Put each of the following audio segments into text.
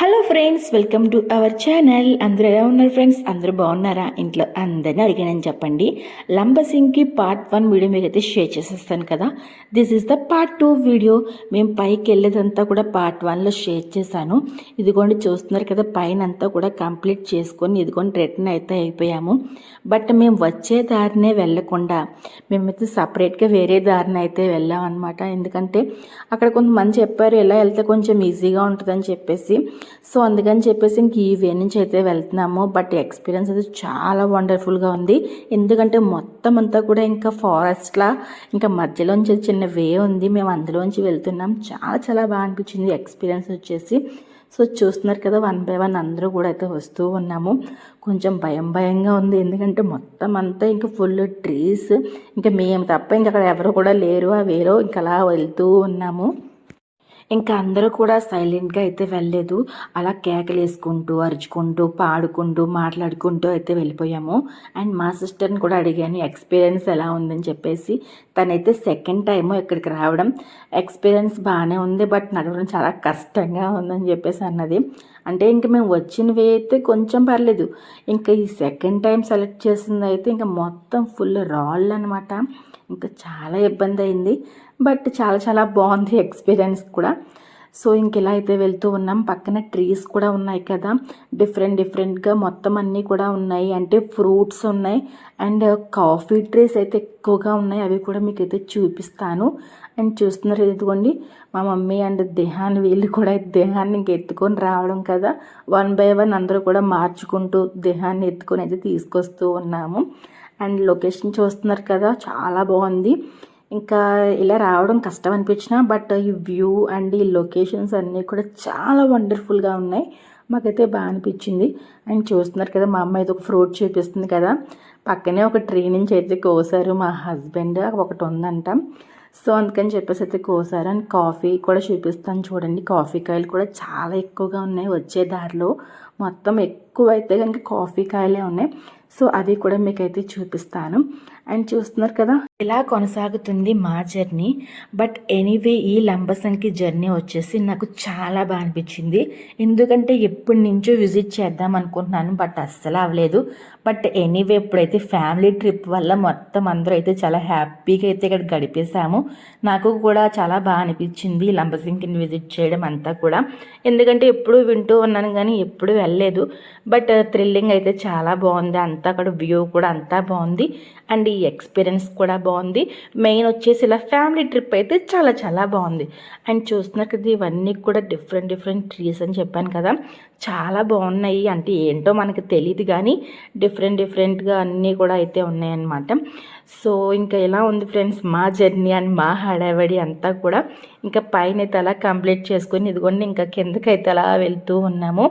Hello friends welcome to our channel అందరూ ఎలా ఉన్నారు ఫ్రెండ్స్ అందరూ బాగున్నారా? ఇంట్లో అందరినీ అడిగానని చెప్పండి. లంబసింగ్కి పార్ట్ వన్ వీడియో మీకు అయితే షేర్ చేసేస్తాను కదా. This is the part two video మేము పైకి వెళ్ళేదంతా కూడా పార్ట్ వన్లో షేర్ చేశాను. ఇదిగోండి చూస్తున్నారు కదా పైన అంతా కూడా కంప్లీట్ చేసుకొని ఇదిగోండి రిటర్న్ అయితే అయిపోయాము. బట్ మేము వచ్చే దారినే వెళ్ళకుండా మేమైతే సపరేట్గా వేరే దారిని అయితే వెళ్ళామన్నమాట. ఎందుకంటే అక్కడ కొంతమంది చెప్పారు ఎలా వెళ్తే కొంచెం ఈజీగా ఉంటుందని చెప్పేసి. సో అందుకని చెప్పేసి ఇంక ఈ వే నుంచి అయితే వెళ్తున్నాము. బట్ ఎక్స్పీరియన్స్ అయితే చాలా వండర్ఫుల్గా ఉంది. ఎందుకంటే మొత్తం అంతా కూడా ఇంకా ఫారెస్ట్లా ఇంకా మధ్యలోంచి చిన్న వే ఉంది. మేము అందులోంచి వెళ్తున్నాం. చాలా చాలా బాగా అనిపించింది ఎక్స్పీరియన్స్ వచ్చేసి. సో చూస్తున్నారు కదా వన్ బై వన్ అందరూ కూడా అయితే వస్తూ ఉన్నాము. కొంచెం భయం భయంగా ఉంది. ఎందుకంటే మొత్తం అంతా ఇంకా ఫుల్ ట్రీస్ ఇంకా మేము తప్ప ఇంకా అక్కడ ఎవరు కూడా లేరు. ఆ వేలో ఇంకా అలా వెళ్తూ ఉన్నాము. ఇంకా అందరూ కూడా సైలెంట్గా అయితే వెళ్ళలేదు. అలా కేకలు వేసుకుంటూ అరుచుకుంటూ పాడుకుంటూ మాట్లాడుకుంటూ అయితే వెళ్ళిపోయాము. అండ్ మా సిస్టర్ని కూడా అడిగాను ఎక్స్పీరియన్స్ ఎలా ఉందని చెప్పేసి. తనైతే సెకండ్ టైము ఇక్కడికి రావడం ఎక్స్పీరియన్స్ బాగానే ఉంది బట్ నడవడం చాలా కష్టంగా ఉందని చెప్పేసి అన్నది. అంటే ఇంక మేము వచ్చినవి అయితే కొంచెం పర్లేదు. ఇంకా ఈ సెకండ్ టైం సెలెక్ట్ చేసింది అయితే ఇంకా మొత్తం ఫుల్ రాళ్ళు అనమాట ఇంకా చాలా ఇబ్బంది అయింది. బట్ చాలా చాలా బాగుంది ఎక్స్పీరియన్స్ కూడా. సో ఇంక ఇలా అయితే వెళ్తూ ఉన్నాం. పక్కన ట్రీస్ కూడా ఉన్నాయి కదా. డిఫరెంట్ డిఫరెంట్గా మొత్తం అన్నీ కూడా ఉన్నాయి. అంటే ఫ్రూట్స్ ఉన్నాయి. అండ్ కాఫీ ట్రీస్ అయితే ఎక్కువగా ఉన్నాయి. అవి కూడా మీకు అయితే చూపిస్తాను. అండ్ చూస్తున్నారు ఇదిగోండి. మా మమ్మీ అండ్ దేహాన్ని వీళ్ళు కూడా దేహాన్ని ఇంక ఎత్తుకొని రావడం కదా. వన్ బై వన్ అందరూ కూడా మార్చుకుంటూ దేహాన్ని ఎత్తుకొని అయితే తీసుకొస్తూ ఉన్నాము. అండ్ లొకేషన్ చూస్తున్నారు కదా. చాలా బాగుంది. ఇంకా ఇలా రావడం కష్టం అనిపించిన బట్ ఈ వ్యూ అండ్ ఈ లొకేషన్స్ అన్నీ కూడా చాలా వండర్ఫుల్గా ఉన్నాయి. మాకైతే బాగా అనిపించింది. అండ్ చూస్తున్నారు కదా మా అమ్మ అయితే ఒక ఫ్రూట్ చూపిస్తుంది కదా. పక్కనే ఒక ట్రీ నుంచి అయితే కోసారు మా హస్బెండ్ ఒకటి ఉందంట. సో అందుకని చెప్పేసి అయితే కోసారు. అండ్ కాఫీ కూడా చూపిస్తాను చూడండి. కాఫీ కాయలు కూడా చాలా ఎక్కువగా ఉన్నాయి వచ్చే దారిలో. మొత్తం ఎక్కువ అయితే కనుక కాఫీ కాయలే ఉన్నాయి. సో అవి కూడా మీకైతే చూపిస్తాను. అండ్ చూస్తున్నారు కదా ఇలా కొనసాగుతుంది మా జర్నీ. బట్ ఎనీవే ఈ లంబసంకి జర్నీ వచ్చేసి నాకు చాలా బాగా అనిపించింది. ఎందుకంటే ఎప్పటి నుంచో విజిట్ చేద్దాం అనుకుంటున్నాను బట్ అస్సలు అవ్వలేదు. బట్ ఎనీవే ఇప్పుడైతే ఫ్యామిలీ ట్రిప్ వల్ల మొత్తం అందరూ అయితే చాలా హ్యాపీగా అయితే ఇక్కడ గడిపేశాము. నాకు కూడా చాలా బాగా అనిపించింది లంబసింగిని విజిట్ చేయడం అంతా కూడా. ఎందుకంటే ఎప్పుడు వింటూ ఉన్నాను కానీ ఎప్పుడు వెళ్ళలేదు. బట్ థ్రిల్లింగ్ uh, అయితే చాలా బాగుంది. అంతా అక్కడ వ్యూ కూడా అంతా బాగుంది. అండ్ ఈ ఎక్స్పీరియన్స్ కూడా బాగుంది. మెయిన్ వచ్చేసి ఇలా ఫ్యామిలీ ట్రిప్ అయితే చాలా చాలా బాగుంది. అండ్ చూస్తున్నారు కదా ఇవన్నీ కూడా డిఫరెంట్ డిఫరెంట్ ట్రీస్ అని చెప్పాను కదా. చాలా బాగున్నాయి. అంటే ఏంటో మనకి తెలియదు కానీ డిఫరెంట్ డిఫరెంట్గా అన్నీ కూడా అయితే ఉన్నాయన్నమాట. సో ఇంకా ఎలా ఉంది ఫ్రెండ్స్ మా జర్నీ అండ్ మా హడావడి అంతా కూడా ఇంకా పైన అయితే అలా కంప్లీట్ చేసుకొని ఇదిగోండి ఇంకా కిందకైతే అలా వెళ్తూ ఉన్నాము.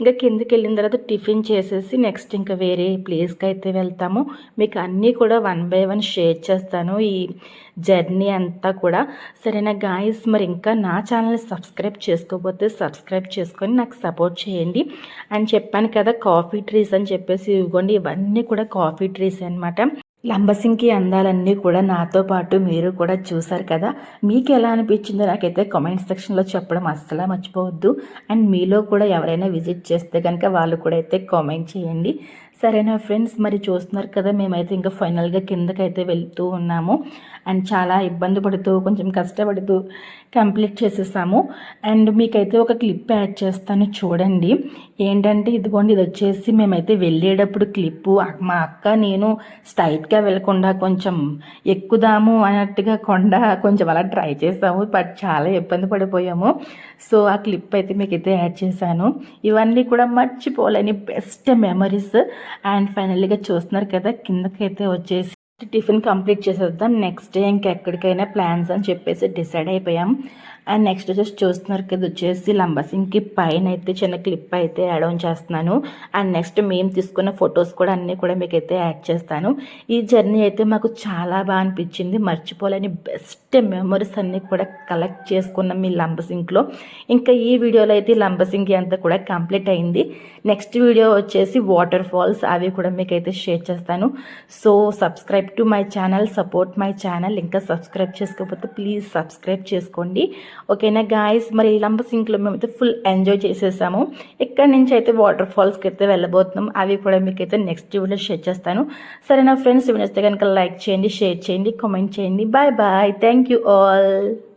ఇంకా కిందకి వెళ్ళిన తర్వాత టిఫిన్ చేసేసి నెక్స్ట్ ఇంకా వేరే ప్లేస్కి అయితే వెళ్తాము. మీకు అన్నీ కూడా వన్ బై వన్ షేర్ చేస్తాను ఈ జర్నీ అంతా కూడా. సరేనా గాయస్? మరి ఇంకా నా ఛానల్ సబ్స్క్రైబ్ చేసుకోకపోతే సబ్స్క్రైబ్ చేసుకొని నాకు సపోర్ట్ చేయండి. అని చెప్పాను కదా కాఫీ ట్రీస్ అని చెప్పేసి ఇవ్వండి ఇవన్నీ కూడా కాఫీ ట్రీస్ అనమాట లంబసింగి అందాలన్నీ కూడా నాతో పాటు మీరు కూడా చూసారు కదా. మీకు ఎలా అనిపించిందో నాకైతే కామెంట్ సెక్షన్లో చెప్పడం అస్సలు మర్చిపోవద్దు. అండ్ మీలో కూడా ఎవరైనా విజిట్ చేస్తే కనుక వాళ్ళు కూడా అయితే కామెంట్ చేయండి. సరేనా ఫ్రెండ్స్? మరి చూస్తున్నారు కదా మేమైతే ఇంకా ఫైనల్గా కిందకైతే వెళ్తూ ఉన్నాము. అండ్ చాలా ఇబ్బంది పడుతూ కొంచెం కష్టపడుతూ కంప్లీట్ చేసేసాము. అండ్ మీకైతే ఒక క్లిప్ యాడ్ చేస్తాను చూడండి. ఏంటంటే ఇదిగోండి ఇది వచ్చేసి మేమైతే వెళ్ళేటప్పుడు క్లిప్పు. మా అక్క నేను స్ట్రైట్గా వెళ్ళకుండా కొంచెం ఎక్కుదాము అన్నట్టుగా కొండ కొంచెం అలా ట్రై చేసాము. బట్ చాలా ఇబ్బంది పడిపోయాము. సో ఆ క్లిప్ అయితే మీకైతే యాడ్ చేశాను. ఇవన్నీ కూడా మర్చిపోలేని బెస్ట్ మెమరీస్. అండ్ ఫైనల్గా చూస్తున్నారు కదా కిందకైతే వచ్చేసి టిఫిన్ కంప్లీట్ చేసేద్దాం. నెక్స్ట్ డే ఇంకెక్కడికైనా ప్లాన్స్ అని చెప్పేసి డిసైడ్ అయిపోయాం. అండ్ నెక్స్ట్ వచ్చేసి చూస్తున్నారు కదా వచ్చేసి లంబసింగ్కి పైన అయితే చిన్న క్లిప్ అయితే యాడ్ ఆన్ చేస్తున్నాను. అండ్ నెక్స్ట్ మేము తీసుకున్న ఫొటోస్ కూడా అన్నీ కూడా మీకు అయితే యాడ్ చేస్తాను. ఈ జర్నీ అయితే మాకు చాలా బాగా అనిపించింది. మర్చిపోలేని బెస్ట్ మెమరీస్ అన్నీ కూడా కలెక్ట్ చేసుకున్నాం మీ లంబసింగ్లో ఇంకా ఈ వీడియోలో అయితే లంబసింగి అంతా కూడా కంప్లీట్ అయింది. నెక్స్ట్ వీడియో వచ్చేసి వాటర్ ఫాల్స్ అవి కూడా మీకు అయితే షేర్ చేస్తాను. So subscribe to my channel support my channel ఇంకా సబ్స్క్రైబ్ చేసుకోకపోతే ప్లీజ్ సబ్స్క్రైబ్ చేసుకోండి. ఓకేనా గాయస్ మరి లంబ సింక్లో మేమైతే ఫుల్ ఎంజాయ్ చేసేసాము. ఇక్కడ నుంచి అయితే వాటర్ ఫాల్స్కి అయితే వెళ్ళబోతున్నాం అవి కూడా మీకైతే నెక్స్ట్ వీడియో షేర్ చేస్తాను. సరే నా ఫ్రెండ్స్ వీడియో వస్తే కనుక లైక్ చేయండి షేర్ చేయండి కామెంట్ చేయండి. Bye bye thank you all